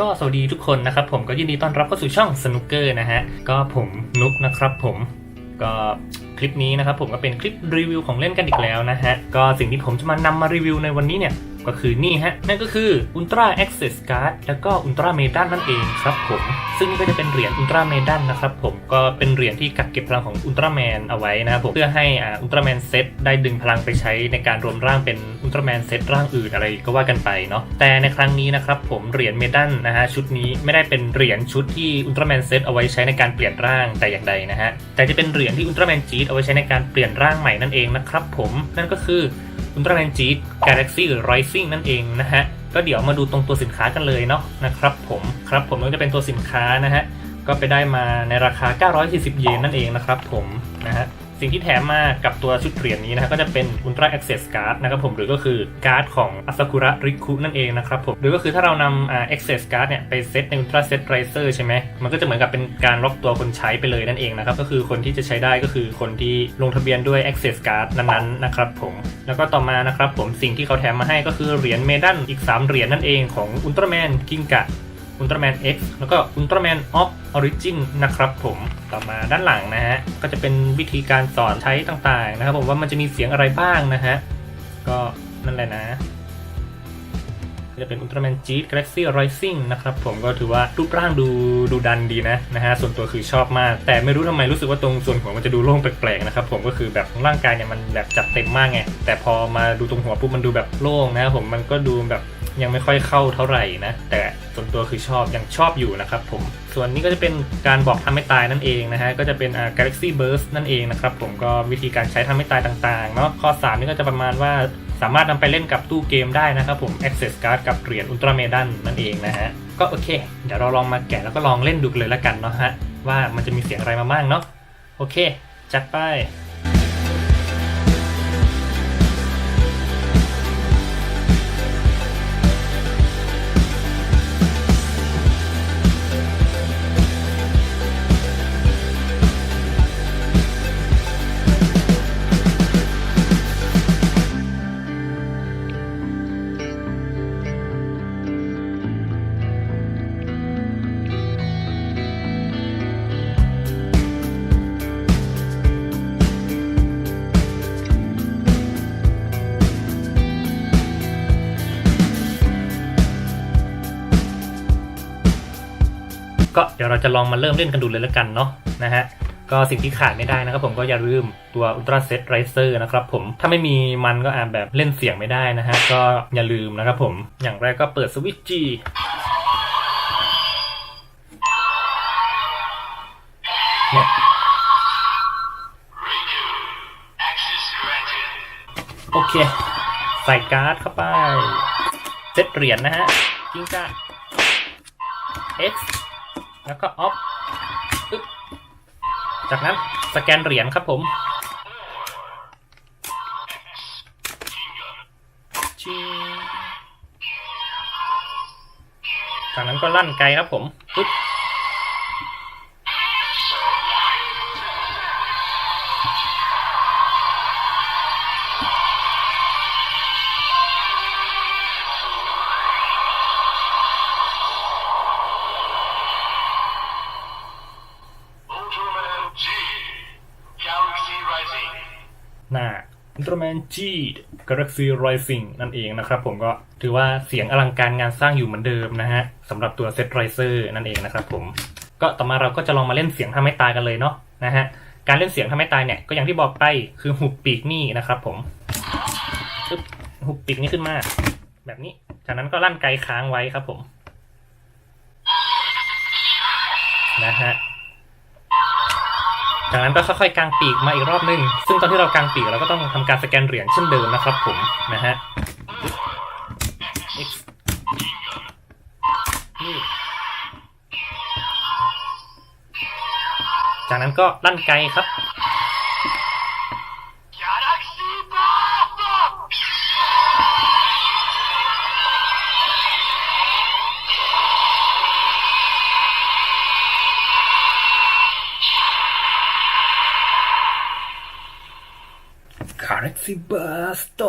ก็สวัสดีทุกคนนะครับผมก็ยินดีต้อนรับเข้าสู่ช่องสนุกเกอร์นะฮะ ก็ผมนุกนะครับผมก็คลิปนี้นะครับผมก็เป็นคลิปรีวิวของเล่นกันอีกแล้วนะฮะ ก็สิ่งที่ผมจะมานำมารีวิวในวันนี้เนี่ย ก็คือนี่ฮะ นั่นก็คือ Ultra Access Card แล้วก็ Ultra m e d a n นั่นเองครับผม ซึ่งนี่ก็จะเป็นเหรียญ Ultra m e d a n นะครับผมก็เป็นเหรียญที่กักเก็บพลังของ Ultraman เอาไว้นะครับผมเพื่อให้อ่า Ultraman Set ได้ดึงพลังไปใช้ในการรวมร่างเป็น Ultraman Set ร่างอื่นอะไรก็ว่ากันไปเนาะแต่ในครั้งนี้นะครับผมเหรียญ m e d a n นะฮะชุดนี้ไม่ได้เป็นเหรียญชุดที่ Ultraman Set เอาไว้ใช้ในการเปลี่ยนร่างแต่อย่างใดนะฮะแต่จะเป็นเหรียญที่ Ultraman g เอาไว้ใช้ในการเปลี่ยนร่างใหม่นั่นเองนะครับผมนั่นก็คืออุลตร้าแมนจีดกาแล็กซี่หรือไรซิ่งนั่นเองนะฮะ ก็เดี๋ยวมาดูตรงตัวสินค้ากันเลยเนาะนะครับผมครับผมก็จะเป็นตัวสินค้านะฮะ ก็ไปได้มาในราคา 940 เยนนั่นเองนะครับผมนะฮะ สิ่งที่แถมมากับตัวชุดเหรียญนี้นะก็จะเป็น Ultra Access Card นะครับผมหรือก็คือการ์ดของ Asakura Riku นั่นเองนะครับผมหรือก็คือถ้าเรานำอ่า Access Card เนี่ยไปเซตใน Ultra Set Riser ใช่ไหมมันก็จะเหมือนกับเป็นการล็อกตัวคนใช้ไปเลยนั่นเองนะครับก็คือคนที่จะใช้ได้ก็คือคนที่ลงทะเบียนด้วย Access Card นั้นๆนะครับผมแล้วก็ต่อมานะครับผมสิ่งที่เขาแถมมาให้ก็คือเหรียญเมดันอีก 3 เหรียญนั่นเองของ Ultraman Ginga อุลตร้าแมน X แล้วก็อุลตร้าแมนออฟออริจินนะครับผมต่อมาด้านหลังนะฮะ ก็จะเป็นวิธีการสอนใช้ต่างๆนะครับผมว่ามันจะมีเสียงอะไรบ้างนะฮะ ก็นั่นแหละนะ จะเป็นอุลตร้าแมนจีดกาแล็กซี่ไรซิ่งนะครับผมก็ถือว่ารูปร่างดูดูดันดีนะนะฮะ ส่วนตัวคือชอบมาก แต่ไม่รู้ทำไมรู้สึกว่าตรงส่วนหัวมันจะดูโล่งแปลกๆนะครับผมก็คือแบบร่างกายเนี่ยมันแบบจัดเต็มมากไงแต่พอมาดูตรงหัวปุ๊บมันดูแบบโล่งนะครับผมมันก็ดูแบบ ยังไม่ค่อยเข้าเท่าไหร่นะ แต่ส่วนตัวคือชอบยังชอบอยู่นะครับผม ส่วนนี้ก็จะเป็นการบอกทำให้ตายนั่นเองนะฮะ ก็จะเป็นอ่า Galaxy Burst นั่นเองนะครับผมก็วิธีการใช้ทำให้ตายต่างๆเนาะข้อ 3 นี่ก็จะประมาณว่าสามารถนำไปเล่นกับตู้เกมได้นะครับผม Access Card กับเหรียญ Ultra m e d a n นั่นเองนะฮะ ก็โอเค เดี๋ยวเราลองมาแกะแล้วก็ลองเล่นดูเลยละกันเนาะฮะว่ามันจะมีเสียงอะไรมาบ้างเนาะโอเค จัดไป ก็เดี๋ยวเราจะลองมาเริ่มเล่นกันดูเลยแล้วกันเนาะนะฮะก็สิ่งที่ขาดไม่ได้นะครับผมก็อย่าลืมตัว Ultra Set Riser นะครับผมถ้าไม่มีมันก็อาจแบบเล่นเสียงไม่ได้นะฮะก็อย่าลืมนะครับผมอย่างแรกก็เปิดสวิตช์ G เนี่ยโอเค ใส่การ์ดเข้าไปเซตเหรียญนะฮะ กิงกา X แล้วก็ออฟจากนั้นสแกนเหรียญครับผมชิจากนั้นก็ลั่นไกลครับผมปึ๊บ Ultraman G Galaxy Rising นั่นเองนะครับผมก็ถือว่าเสียงอลังการงานสร้างอยู่เหมือนเดิมนะฮะสำหรับตัว Set Riser นั่นเองนะครับผม ก็ต่อมาเราก็จะลองมาเล่นเสียงทำให้ตายกันเลยเนาะนะฮะการเล่นเสียงทำให้ตายเนี่ยก็อย่างที่บอกไปคือหุบปีกนี่นะครับผมหุบปีกนี่ขึ้นมา แบบนี้ จากนั้นก็ลั่นไกค้างไว้ครับผมนะฮะ จากนั้นก็ค่อยๆกางปีกมาอีกรอบหนึง ซึ่งตอนที่เรากางปีกเราก็ต้องทำการสแกนเหรียญเช่นเดิมนะครับผมนะฮะจากนั้นก็ลั่นไกครับ ซิบาสโต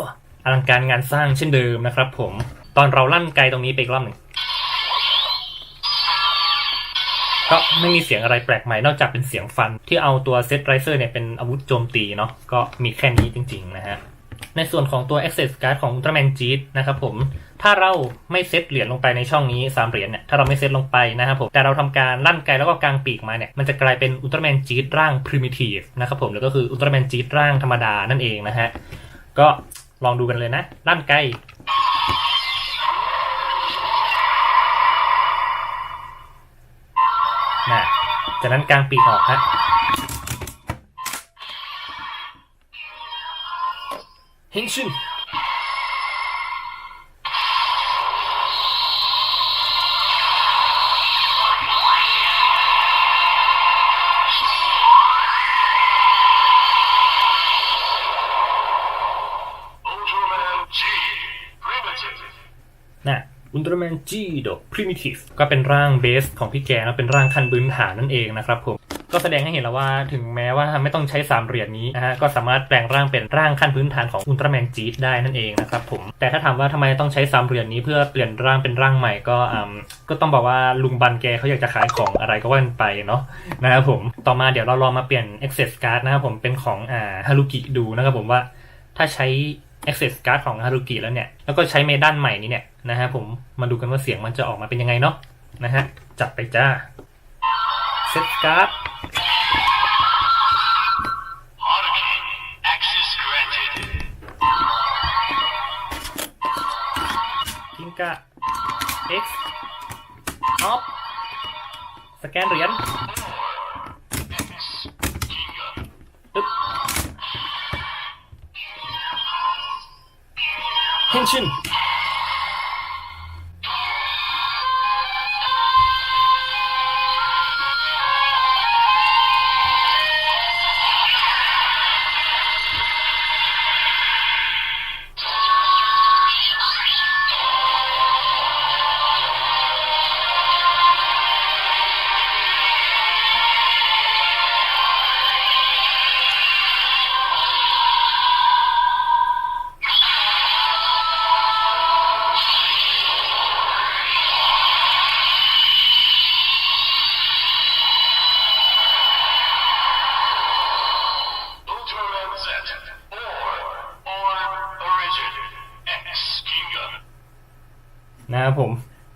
อลังการงานสร้างเช่นเดิมนะครับผม ตอนเราลั่นไกลตรงนี้ไปอีกรอบหนึ่งก็ไม่มีเสียงอะไรแปลกใหม่นอกจากเป็นเสียงฟัน ที่เอาตัวเซตไรเซอร์เนี่ยเป็นอาวุธโจมตีเนาะก็มีแค่นี้จริงๆนะฮะ ในส่วนของตัว Access Card ของ Ultraman j e t นะครับผม ถ้าเราไม่เซตเหรียญลงไปในช่องนี้3เหรียญเนี่ย ถ้าเราไม่เซตลงไปนะครับผม แต่เราทำการลั่นไกลแล้วก็กางปีกมาเนี่ย มันจะกลายเป็น Ultraman j e t ร่าง Primitive นะครับผมหรือก็คือ Ultraman j e t ร่างธรรมดานั่นเองนะฮะ ก็ลองดูกันเลยนะ ลั่นไกลนะจากนั้นกางปีกออกฮะ เฮงชิน Ultraman G Primitive นะ อุลตร้าแมนจีดอกพริมิทีฟก็เป็นร่างเบสของพี่แกนะเป็นร่างคันพื้นฐานนั่นเองนะครับผมก็แสดงให้เห็นแล้วว่าถึงแม้ว่าไม่ต้องใช้สามเหรียญนี้นะฮะก็สามารถแปลงร่างเป็นร่างขั้นพื้นฐานของอุลตร้าแมนจีดได้นั่นเองนะครับผมแต่ถ้าถามว่าทำไมต้องใช้สามเหรียญนี้เพื่อเปลี่ยนร่างเป็นร่างใหม่ก็อืมก็ต้องบอกว่าลุงบันแกเขาอยากจะขายของอะไรก็ว่ากันไปเนาะนะครับผมต่อมาเดี๋ยวเราลองมาเปลี่ยน access card นะครับผมเป็นของอ่าฮารุกิดูนะครับผมว่าถ้าใช้ Access Card ของฮารุกิแล้วเนี่ยแล้วก็ใช้เมดันใหม่นี้เนี่ย นะฮะผมมาดูกันว่าเสียงมันจะออกมาเป็นยังไงเนาะนะฮะจัดไปจ้า Set Card Haruki Access granted กิงกะ X Off สแกนเหรียญ X Kinga ปึ๊บเ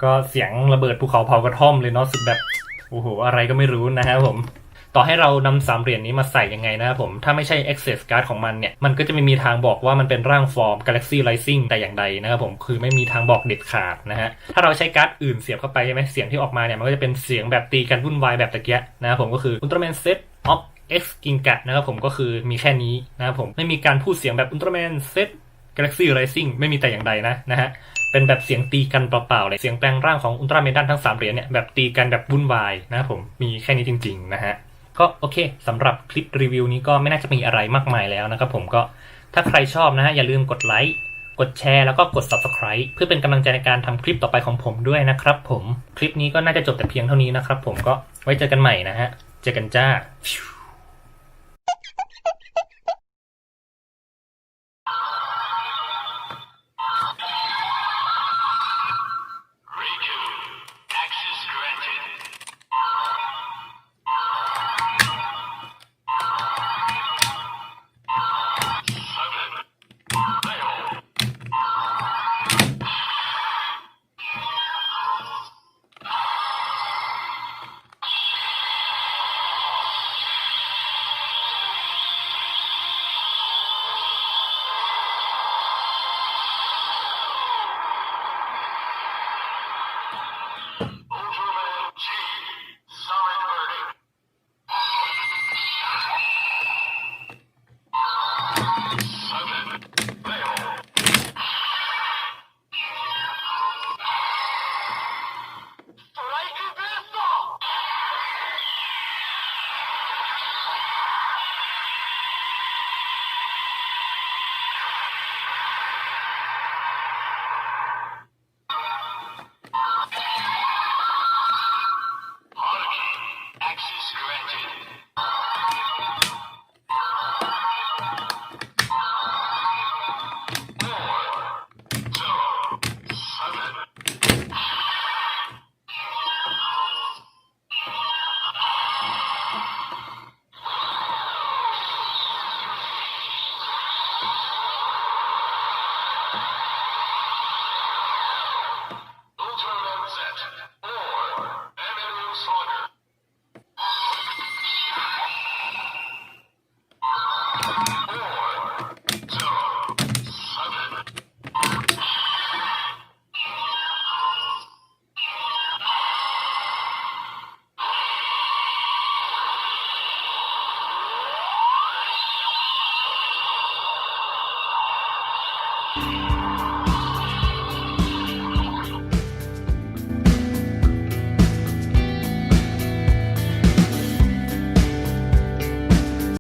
ก็เสียงระเบิดภูเขาเผากระท่อมเลยเนาะสุดแบบโอ้โหอะไรก็ไม่รู้นะครับผม ต่อให้เรานำสามเหรียญนี้มาใส่ยังไงนะครับผม ถ้าไม่ใช่ Access Card ของมันเนี่ย มันก็จะไม่มีทางบอกว่ามันเป็นร่างฟอร์ม Galaxy Rising แต่อย่างใดนะครับผม คือไม่มีทางบอกเด็ดขาดนะฮะ ถ้าเราใช้การ์ดอื่นเสียบเข้าไปใช่ไหมเสียงที่ออกมาเนี่ย มันก็จะเป็นเสียงแบบตีกันวุ่นวายแบบตะเกียนะครับผมก็คือ Ultraman Set of X Ginga นะครับผมก็คือมีแค่นี้นะครับผมไม่มีการพูดเสียงแบบ Ultraman Set Galaxy Rising ไม่มีแต่อย่างใดนะนะฮะเป็นแบบเสียงตีกันเปล่าๆเลยเสียงแปลงร่างของอุลตร้าเมดันทั้ง3เหรียญเนี่ยแบบตีกันแบบวุ่นวายนะครับผมมีแค่นี้จริงๆนะฮะก็โอเคสำหรับคลิปรีวิวนี้ก็ไม่น่าจะมีอะไรมากมายแล้วนะครับผมก็ถ้าใครชอบนะฮะอย่าลืมกดไลค์กดแชร์แล้วก็กด subscribe เพื่อเป็นกำลังใจในการทำคลิปต่อไปของผมด้วยนะครับผมคลิปนี้ก็น่าจะจบแต่เพียงเท่านี้นะครับผมก็ไว้เจอกันใหม่นะฮะเจอกันจ้า